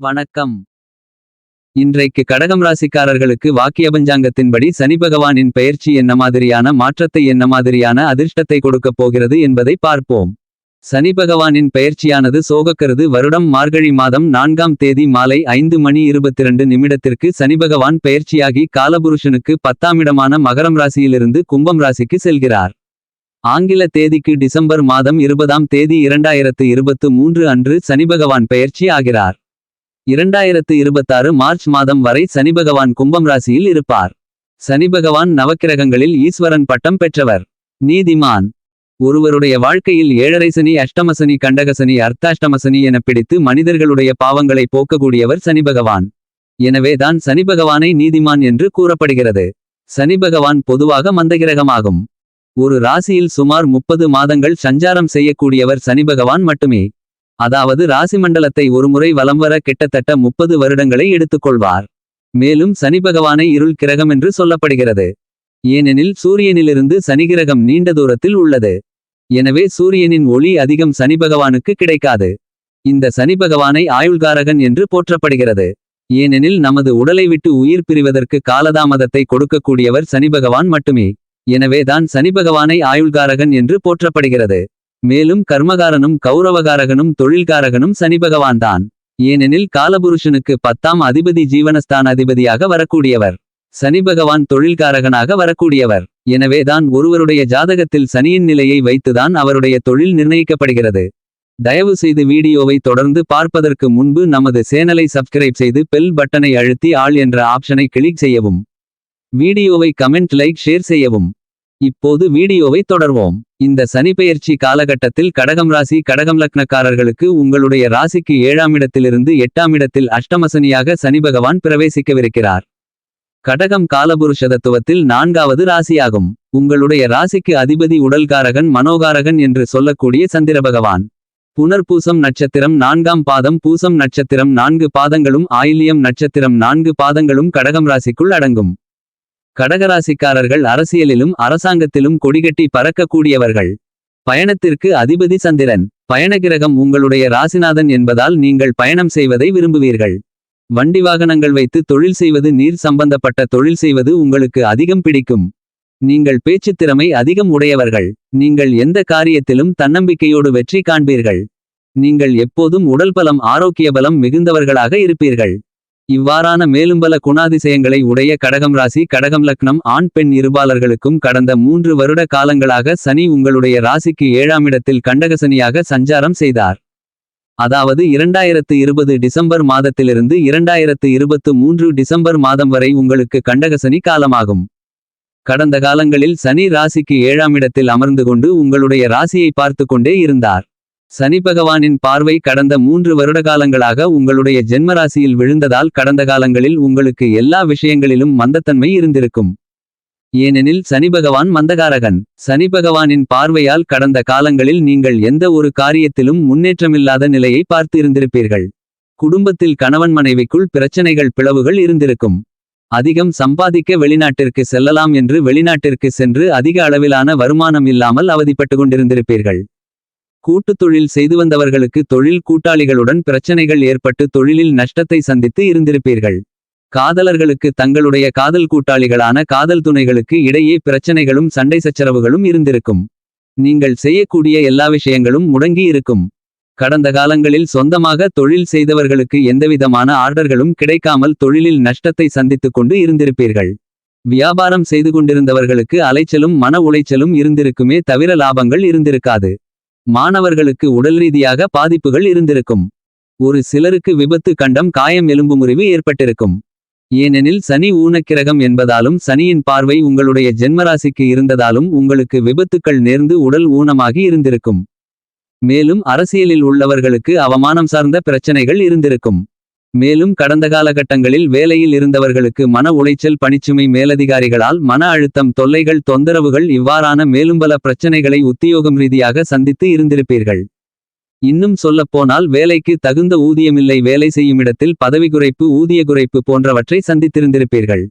வணக்கம். இன்றைக்கு கடகம் ராசிக்காரர்களுக்கு வாக்கிய பஞ்சாங்கத்தின்படி சனி பகவானின் பெயர்ச்சி என்ன மாதிரியான மாற்றத்தை என்ன மாதிரியான அதிர்ஷ்டத்தை கொடுக்கப் போகிறது என்பதை பார்ப்போம். சனி பகவானின் பெயர்ச்சியானது சோகக்கருது வருடம் மார்கழி மாதம் நான்காம் தேதி மாலை ஐந்து மணி இருபத்திரண்டு நிமிடத்திற்கு சனி பகவான் பெயர்ச்சியாகி காலபுருஷனுக்கு பத்தாம் இடமான மகரம் ராசியிலிருந்து கும்பம் ராசிக்கு செல்கிறார். ஆங்கில தேதிக்கு டிசம்பர் மாதம் இருபதாம் தேதி இரண்டாயிரத்து இருபத்து மூன்று அன்று சனிபகவான் பெயர்ச்சி ஆகிறார். இரண்டாயிரத்து இருபத்தாறு மார்ச் மாதம் வரை சனிபகவான் கும்பம் ராசியில் இருப்பார். சனிபகவான் நவக்கிரகங்களில் ஈஸ்வரன் பட்டம் பெற்றவர். நீதிமான். ஒருவருடைய வாழ்க்கையில் ஏழரை சனி அஷ்டமசனி கண்டகசனி அர்த்தாஷ்டமசனி என பிடித்து மனிதர்களுடைய பாவங்களை போக்கக்கூடியவர் சனிபகவான் எனவேதான் சனிபகவானை நீதிமான் என்று கூறப்படுகிறது. சனிபகவான் பொதுவாக மந்தகிரகமாகும். ஒரு ராசியில் சுமார் முப்பது மாதங்கள் சஞ்சாரம் செய்யக்கூடியவர் சனிபகவான் மட்டுமே. அதாவது ராசி மண்டலத்தை ஒருமுறை வலம் வர கிட்டத்தட்ட முப்பது வருடங்களை எடுத்துக்கொள்வார். மேலும் சனிபகவானை இருள் கிரகம் என்று சொல்லப்படுகிறது. ஏனெனில் சூரியனிலிருந்து சனிகிரகம் நீண்ட தூரத்தில் உள்ளது. எனவே சூரியனின் ஒளி அதிகம் சனிபகவானுக்கு கிடைக்காது. இந்த சனிபகவானை ஆயுள்காரகன் என்று போற்றப்படுகிறது. ஏனெனில் நமது உடலை விட்டு உயிர் பிரிவதற்கு காலதாமதத்தை கொடுக்கக்கூடியவர் சனிபகவான் மட்டுமே. எனவேதான் சனிபகவானை ஆயுள்காரகன் என்று போற்றப்படுகிறது. மேலும் கர்மகாரனும் கௌரவகாரகனும் தொழில்காரகனும் சனிபகவான்தான் ஏனெனில் காலபுருஷனுக்கு பத்தாம் அதிபதி ஜீவனஸ்தான் அதிபதியாக வரக்கூடியவர் சனிபகவான் தொழில்காரகனாக வரக்கூடியவர். எனவேதான் ஒருவருடைய ஜாதகத்தில் சனியின் நிலையை வைத்துதான் அவருடைய தொழில் நிர்ணயிக்கப்படுகிறது. தயவு செய்து வீடியோவை தொடர்ந்து பார்ப்பதற்கு முன்பு நமது சேனலை சப்ஸ்கிரைப் செய்து பெல் பட்டனை அழுத்தி ஆள் என்ற ஆப்ஷனை கிளிக் செய்யவும். வீடியோவை கமெண்ட் லைக் ஷேர் செய்யவும். இப்போது வீடியோவை தொடர்வோம். இந்த சனிபெயர்ச்சி காலகட்டத்தில் கடகம் ராசி கடகம் லக்னக்காரர்களுக்கு உங்களுடைய ராசிக்கு ஏழாம் இடத்திலிருந்து எட்டாம் இடத்தில் அஷ்டமசனியாக சனி பகவான் பிரவேசிக்கவிருக்கிறார். கடகம் காலபுருஷதத்துவத்தில் நான்காவது ராசியாகும். உங்களுடைய ராசிக்கு அதிபதி உடல்காரகன் மனோகாரகன் என்று சொல்லக்கூடிய சந்திர பகவான். புனர்பூசம் நட்சத்திரம் நான்காம் பாதம் பூசம் நட்சத்திரம் நான்கு பாதங்களும் ஆயில்யம் நட்சத்திரம் நான்கு பாதங்களும் கடகம் ராசிக்குள் அடங்கும். கடகராசிக்காரர்கள் அரசியலிலும் அரசாங்கத்திலும் கொடிகட்டி பறக்கக்கூடியவர்கள். பயணத்திற்கு அதிபதி சந்திரன். பயணகிரகம் உங்களுடைய ராசிநாதன் என்பதால் நீங்கள் பயணம் செய்வதை விரும்புவீர்கள். வண்டி வாகனங்கள் வைத்து தொழில் செய்வது நீர் சம்பந்தப்பட்ட தொழில் செய்வது உங்களுக்கு அதிகம் பிடிக்கும். நீங்கள் பேச்சுத் திறமை அதிகம் உடையவர்கள். நீங்கள் எந்த காரியத்திலும் தன்னம்பிக்கையோடு வெற்றி காண்பீர்கள். நீங்கள் எப்போதும் உடல் பலம் ஆரோக்கிய பலம் மிகுந்தவர்களாக இருப்பீர்கள். இவ்வாறான மேலும் பல குணாதிசயங்களை உடைய கடகம் ராசி கடகம் லக்னம் ஆண் பெண் இருபாலர்களுக்கும் கடந்த மூன்று வருட காலங்களாக சனி உங்களுடைய ராசிக்கு ஏழாம் இடத்தில் கண்டகசனியாக சஞ்சாரம் செய்தார். அதாவது இரண்டாயிரத்து இருபது டிசம்பர் மாதத்திலிருந்து இரண்டாயிரத்து இருபத்து மூன்று டிசம்பர் மாதம் வரை உங்களுக்கு கண்டகசனி காலமாகும். கடந்த காலங்களில் சனி ராசிக்கு ஏழாம் இடத்தில் அமர்ந்து கொண்டு உங்களுடைய ராசியை பார்த்து கொண்டே இருந்தார். சனி பகவானின் பார்வை கடந்த மூன்று வருடகாலங்களாக உங்களுடைய ஜென்மராசியில் விழுந்ததால் கடந்த காலங்களில் உங்களுக்கு எல்லா விஷயங்களிலும் மந்தத்தன்மை இருந்திருக்கும். ஏனெனில் சனி பகவான் மந்தகாரகன். சனி பகவானின் பார்வையால் கடந்த காலங்களில் நீங்கள் எந்த ஒரு காரியத்திலும் முன்னேற்றமில்லாத நிலையை பார்த்து இருந்திருப்பீர்கள் குடும்பத்தில் கணவன் மனைவிக்குள் பிரச்சனைகள் பிளவுகள் இருந்திருக்கும். அதிகம் சம்பாதிக்க வெளிநாட்டிற்கு செல்லலாம் என்று வெளிநாட்டிற்கு சென்று அதிக அளவிலான வருமானம் இல்லாமல் அவதிப்பட்டு கொண்டிருந்திருப்பீர்கள். கூட்டுத் தொழில் செய்து வந்தவர்களுக்கு தொழில் கூட்டாளிகளுடன் பிரச்சனைகள் ஏற்பட்டு தொழிலில் நஷ்டத்தை சந்தித்து இருந்திருப்பீர்கள். காதலர்களுக்கு தங்களுடைய காதல் கூட்டாளிகளான காதல் துணைகளுக்கு இடையே பிரச்சனைகளும் சண்டை சச்சரவுகளும் இருந்திருக்கும். நீங்கள் செய்யக்கூடிய எல்லா விஷயங்களும் முடங்கி இருக்கும். கடந்த காலங்களில் சொந்தமாக தொழில் செய்தவர்களுக்கு எந்தவிதமான ஆர்டர்களும் கிடைக்காமல் தொழிலில் நஷ்டத்தை சந்தித்துக் கொண்டு இருந்திருப்பீர்கள். வியாபாரம் செய்து கொண்டிருந்தவர்களுக்கு அலைச்சலும் மன உளைச்சலும் இருந்திருக்குமே தவிர லாபங்கள் இருந்திருக்காது. மாணவர்களுக்கு உடல் ரீதியாக பாதிப்புகள் இருந்திருக்கும். ஒரு சிலருக்கு விபத்து கண்டம் காயம் எலும்பு முறிவு ஏற்பட்டிருக்கும். ஏனெனில் சனி ஊனக்கிரகம் என்பதாலும் சனியின் பார்வை உங்களுடைய ஜென்மராசிக்கு இருந்ததாலும் உங்களுக்கு விபத்துக்கள் நேர்ந்து உடல் ஊனமாகி இருந்திருக்கும். மேலும் அரசியலில் உள்ளவர்களுக்கு அவமானம் சார்ந்த பிரச்சனைகள் இருந்திருக்கும். மேலும் கடந்த காலகட்டங்களில் வேலையில் இருந்தவர்களுக்கு மன உளைச்சல் பணிச்சுமை மேலதிகாரிகளால் மன அழுத்தம் தொல்லைகள் தொந்தரவுகள் இவ்வாறான மேலும்பல பிரச்சனைகளை உத்தியோகம் ரீதியாக சந்தித்து இருந்திருப்பீர்கள். இன்னும் சொல்லப்போனால் வேலைக்கு தகுந்த ஊதியமில்லை வேலை செய்யும் இடத்தில் பதவி குறைப்பு ஊதிய குறைப்பு போன்றவற்றை சந்தித்திருந்திருப்பீர்கள்.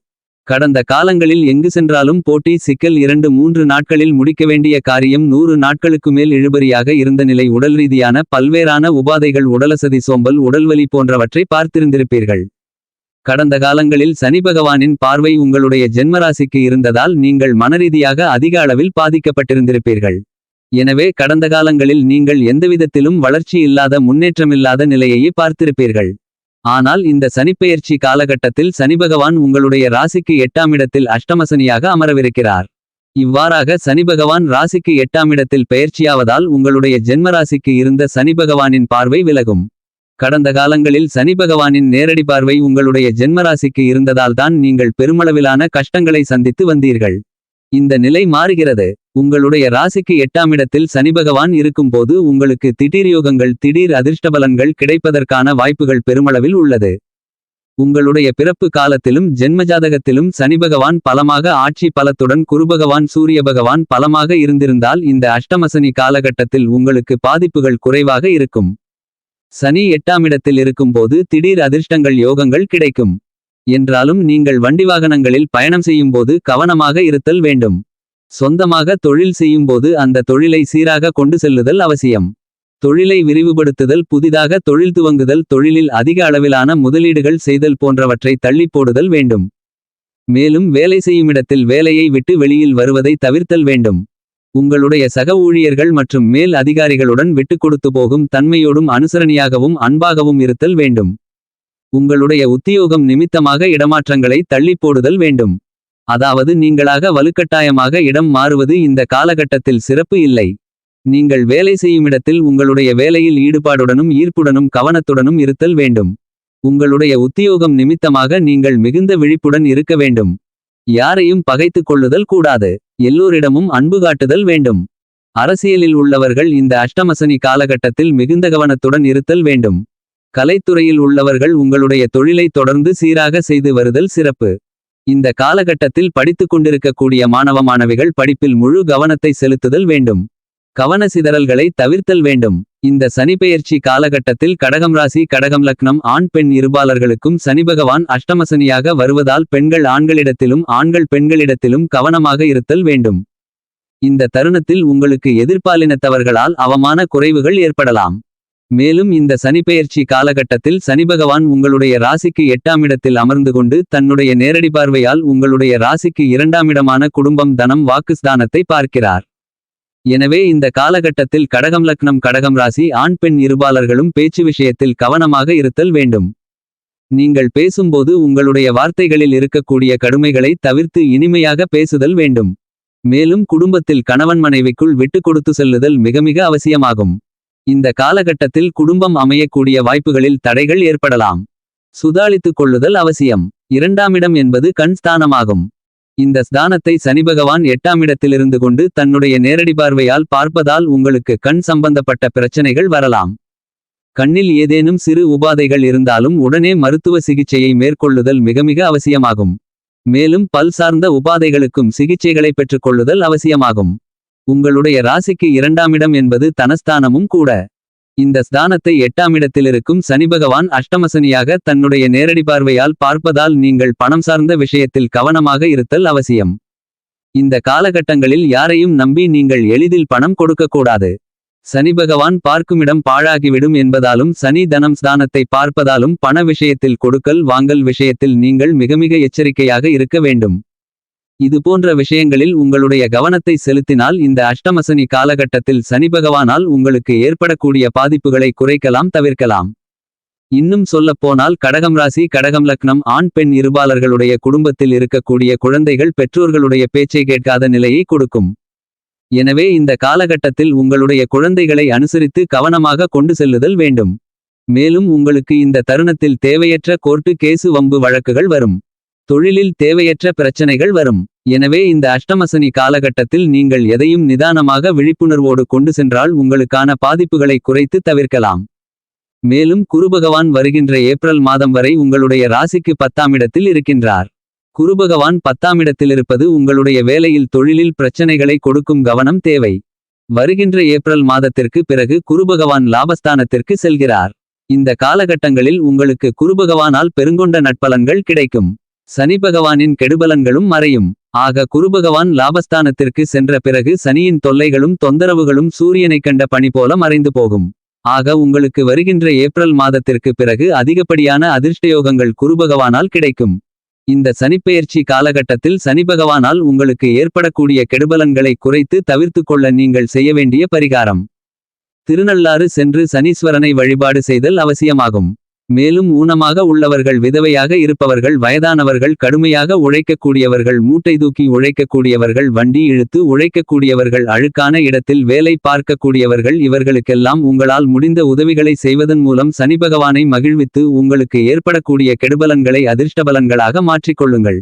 கடந்த காலங்களில் எங்கு சென்றாலும் போட்டி சிக்கல் இரண்டு மூன்று நாட்களில் முடிக்க வேண்டிய காரியம் நூறு நாட்களுக்கு மேல் இழுபறியாக இருந்த நிலை உடல் ரீதியான பல்வேறான உபாதைகள் உடலசதி சோம்பல் உடல்வலி போன்றவற்றை பார்த்திருந்திருப்பீர்கள். கடந்த காலங்களில் சனி பகவானின் பார்வை உங்களுடைய ஜென்மராசிக்கு இருந்ததால் நீங்கள் மனரீதியாக அதிக அளவில் பாதிக்கப்பட்டிருந்திருப்பீர்கள். எனவே கடந்த காலங்களில் நீங்கள் எந்தவிதத்திலும் வளர்ச்சி இல்லாத முன்னேற்றமில்லாத நிலையையே பார்த்திருப்பீர்கள். ஆனால் இந்த சனிப்பெயர்ச்சி காலகட்டத்தில் சனிபகவான் உங்களுடைய ராசிக்கு எட்டாம் இடத்தில் அஷ்டமசனியாக அமரவிருக்கிறார். இவ்வாறாக சனிபகவான் ராசிக்கு எட்டாம் இடத்தில் பெயர்ச்சியாவதால் உங்களுடைய ஜென்மராசிக்கு இருந்த சனிபகவானின் பார்வை விலகும். கடந்த காலங்களில் சனிபகவானின் நேரடி பார்வை உங்களுடைய ஜென்மராசிக்கு இருந்ததால்தான் நீங்கள் பெருமளவிலான கஷ்டங்களை சந்தித்து வந்தீர்கள். இந்த நிலை மாறுகிறது. உங்களுடைய ராசிக்கு எட்டாம் இடத்தில் சனிபகவான் இருக்கும்போது உங்களுக்கு திடீர் யோகங்கள் திடீர் அதிர்ஷ்டபலன்கள் கிடைப்பதற்கான வாய்ப்புகள் பெருமளவில் உள்ளது. உங்களுடைய பிறப்பு காலத்திலும் ஜென்மஜாதகத்திலும் சனிபகவான் பலமாக ஆட்சி பலத்துடன் குருபகவான் சூரிய பகவான் பலமாக இருந்திருந்தால் இந்த அஷ்டமசனி காலகட்டத்தில் உங்களுக்கு பாதிப்புகள் குறைவாக இருக்கும். சனி எட்டாம் இடத்தில் இருக்கும்போது திடீர் அதிர்ஷ்டங்கள் யோகங்கள் கிடைக்கும். என்றாலும் நீங்கள் வண்டி வாகனங்களில் பயணம் செய்யும்போது கவனமாக இருத்தல் வேண்டும். சொந்தமாக தொழில் செய்யும்போது அந்த தொழிலை சீராக கொண்டு செல்லுதல் அவசியம். தொழிலை விரிவுபடுத்துதல் புதிதாக தொழில் துவங்குதல் தொழிலில் அதிக அளவிலான முதலீடுகள் செய்தல் போன்றவற்றை தள்ளிப் போடுதல் வேண்டும். மேலும் வேலை செய்யுமிடத்தில் வேலையை விட்டு வெளியில் வருவதை தவிர்த்தல் வேண்டும். உங்களுடைய சக ஊழியர்கள் மற்றும் மேல் அதிகாரிகளுடன் விட்டுக் கொடுத்து போகும் தன்மையோடும் அனுசரணியாகவும் அன்பாகவும் இருத்தல் வேண்டும். உங்களுடைய உத்தியோகம் நிமித்தமாக இடமாற்றங்களை தள்ளிப் போடுதல் வேண்டும். அதாவது நீங்களாக வலுக்கட்டாயமாக இடம் மாறுவது இந்த காலகட்டத்தில் சிறப்பு இல்லை. நீங்கள் வேலை செய்யுமிடத்தில் உங்களுடைய வேலையில் ஈடுபாடுடனும் ஈர்ப்புடனும் கவனத்துடனும் இருத்தல் வேண்டும். உங்களுடைய உத்தியோகம் நிமித்தமாக நீங்கள் மிகுந்த விழிப்புடன் இருக்க வேண்டும். யாரையும் பகைத்துக் கொள்ளுதல் கூடாது. எல்லோரிடமும் அன்பு காட்டுதல் வேண்டும். அரசியலில் உள்ளவர்கள் இந்த அஷ்டமசனி காலகட்டத்தில் மிகுந்த கவனத்துடன் இருத்தல் வேண்டும். கலைத்துறையில் உள்ளவர்கள் உங்களுடைய தொழிலை தொடர்ந்து சீராக செய்து வருதல் சிறப்பு. இந்த காலகட்டத்தில் படித்துக் கொண்டிருக்கக்கூடிய மாணவ மாணவிகள் படிப்பில் முழு கவனத்தை செலுத்துதல் வேண்டும். கவன சிதறல்களை தவிர்த்தல் வேண்டும். இந்த சனிப்பெயர்ச்சி காலகட்டத்தில் கடகம் ராசி கடகம் லக்னம் ஆண் பெண் இருபாலர்களுக்கும் சனிபகவான் அஷ்டமசனியாக வருவதால் பெண்கள் ஆண்களிடத்திலும் ஆண்கள் பெண்களிடத்திலும் கவனமாக இருத்தல் வேண்டும். இந்த தருணத்தில் உங்களுக்கு எதிர்பாலினத்தவர்களால் அவமான குறைவுகள் ஏற்படலாம். மேலும் இந்த சனிப்பெயர்ச்சி காலகட்டத்தில் சனிபகவான் உங்களுடைய ராசிக்கு எட்டாம் இடத்தில் அமர்ந்து கொண்டு தன்னுடைய நேரடி பார்வையால் உங்களுடைய ராசிக்கு இரண்டாம் இடமான குடும்பம் தனம் வாக்குஸ்தானத்தை பார்க்கிறார். எனவே இந்த காலகட்டத்தில் கடகம் லக்னம் கடகம் ராசி ஆண் பெண் இருபாலர்களும் பேச்சு விஷயத்தில் கவனமாக இருத்தல் வேண்டும். நீங்கள் பேசும்போது உங்களுடைய வார்த்தைகளில் இருக்கக்கூடிய கடுமைகளை தவிர்த்து இனிமையாக பேசுதல் வேண்டும். மேலும் குடும்பத்தில் கணவன் மனைவிக்குள் விட்டு கொடுத்து செல்லுதல் மிக மிக அவசியமாகும். இந்த காலகட்டத்தில் குடும்பம் அமையக்கூடிய வாய்ப்புகளில் தடைகள் ஏற்படலாம். சுதாளித்துக் கொள்ளுதல் அவசியம். இரண்டாமிடம் என்பது கண் ஸ்தானமாகும். இந்த ஸ்தானத்தை சனிபகவான் எட்டாமிடத்திலிருந்து கொண்டு தன்னுடைய நேரடி பார்வையால் பார்ப்பதால் உங்களுக்கு கண் சம்பந்தப்பட்ட பிரச்சனைகள் வரலாம். கண்ணில் ஏதேனும் சிறு உபாதைகள் இருந்தாலும் உடனே மருத்துவ சிகிச்சையை மேற்கொள்ளுதல் மிக மிக அவசியமாகும். மேலும் பல் சார்ந்த உபாதைகளுக்கும் சிகிச்சைகளை பெற்றுக்கொள்ளுதல் அவசியமாகும். உங்களுடைய ராசிக்கு இரண்டாமிடம் என்பது தனஸ்தானமும் கூட. இந்த ஸ்தானத்தை எட்டாமிடத்திலிருக்கும் சனிபகவான் அஷ்டமசனியாக தன்னுடைய நேரடி பார்வையால் பார்ப்பதால் நீங்கள் பணம் சார்ந்த விஷயத்தில் கவனமாக இருத்தல் அவசியம். இந்த காலகட்டங்களில் யாரையும் நம்பி நீங்கள் எளிதில் பணம் கொடுக்கக்கூடாது. சனிபகவான் பார்க்குமிடம் பாழாகிவிடும் என்பதாலும் சனி தனம் ஸ்தானத்தை பார்ப்பதாலும் பண விஷயத்தில் கொடுக்கல் வாங்கல் விஷயத்தில் நீங்கள் மிக மிக எச்சரிக்கையாக இருக்க வேண்டும். இது போன்ற விஷயங்களில் உங்களுடைய கவனத்தை செலுத்தினால் இந்த அஷ்டமசனி காலகட்டத்தில் சனிபகவானால் உங்களுக்கு ஏற்படக்கூடிய பாதிப்புகளை குறைக்கலாம் தவிர்க்கலாம். இன்னும் சொல்லப்போனால் கடகம் ராசி கடகம் லக்னம் ஆண் பெண் இருபாலர்களுடைய குடும்பத்தில் இருக்கக்கூடிய குழந்தைகள் பெற்றோர்களுடைய பேச்சை கேட்காத நிலையை கொடுக்கும். எனவே இந்த காலகட்டத்தில் உங்களுடைய குழந்தைகளை அனுசரித்து கவனமாக கொண்டு செல்லுதல் வேண்டும். மேலும் உங்களுக்கு இந்த தருணத்தில் தேவையற்ற கோர்ட்டு கேசு வம்பு வழக்குகள் வரும். தொழிலில் தேவையற்ற பிரச்சனைகள் வரும். எனவே இந்த அஷ்டமசனி காலகட்டத்தில் நீங்கள் எதையும் நிதானமாக விழிப்புணர்வோடு கொண்டு சென்றால் உங்களுக்கான பாதிப்புகளை குறைத்து தவிர்க்கலாம். மேலும் குருபகவான் வருகின்ற ஏப்ரல் மாதம் வரை உங்களுடைய ராசிக்கு பத்தாம் இடத்தில் இருக்கின்றார். குருபகவான் பத்தாம் இடத்திலிருப்பது உங்களுடைய வேலையில் தொழிலில் பிரச்சனைகளை கொடுக்கும் கவனம் தேவை. வருகின்ற ஏப்ரல் மாதத்திற்கு பிறகு குருபகவான் லாபஸ்தானத்திற்கு செல்கிறார். இந்த காலகட்டங்களில் உங்களுக்கு குருபகவானால் பெருங்கொண்ட நட்பலன்கள் கிடைக்கும். சனி பகவானின் கெடுபலன்களும் மறையும். ஆக குருபகவான் லாபஸ்தானத்திற்கு சென்ற பிறகு சனியின் தொல்லைகளும் தொந்தரவுகளும் சூரியனைக் கண்ட பணி போல மறைந்து போகும். ஆக உங்களுக்கு வருகின்ற ஏப்ரல் மாதத்திற்கு பிறகு அதிகப்படியான அதிர்ஷ்டயோகங்கள் குருபகவானால் கிடைக்கும். இந்த சனிப்பெயர்ச்சி காலகட்டத்தில் சனி பகவானால் உங்களுக்கு ஏற்படக்கூடிய கெடுபலன்களை குறைத்து தவிர்த்துக் கொள்ள நீங்கள் செய்ய வேண்டிய பரிகாரம். திருநள்ளாறு சென்று சனீஸ்வரனை வழிபாடு செய்தல் அவசியமாகும். மேலும் ஊனமாக உள்ளவர்கள் விதவையாக இருப்பவர்கள் வயதானவர்கள் கடுமையாக உழைக்கக்கூடியவர்கள் மூட்டை தூக்கி உழைக்கக்கூடியவர்கள் வண்டி இழுத்து உழைக்கக்கூடியவர்கள் அழுக்கான இடத்தில் வேலை பார்க்கக்கூடியவர்கள் இவர்களுக்கெல்லாம் உங்களால் முடிந்த உதவிகளை செய்வதன் மூலம் சனி பகவானை மகிழ்வித்து உங்களுக்கு ஏற்படக்கூடிய கெடுபலன்களை அதிர்ஷ்டபலன்களாக மாற்றிக்கொள்ளுங்கள்.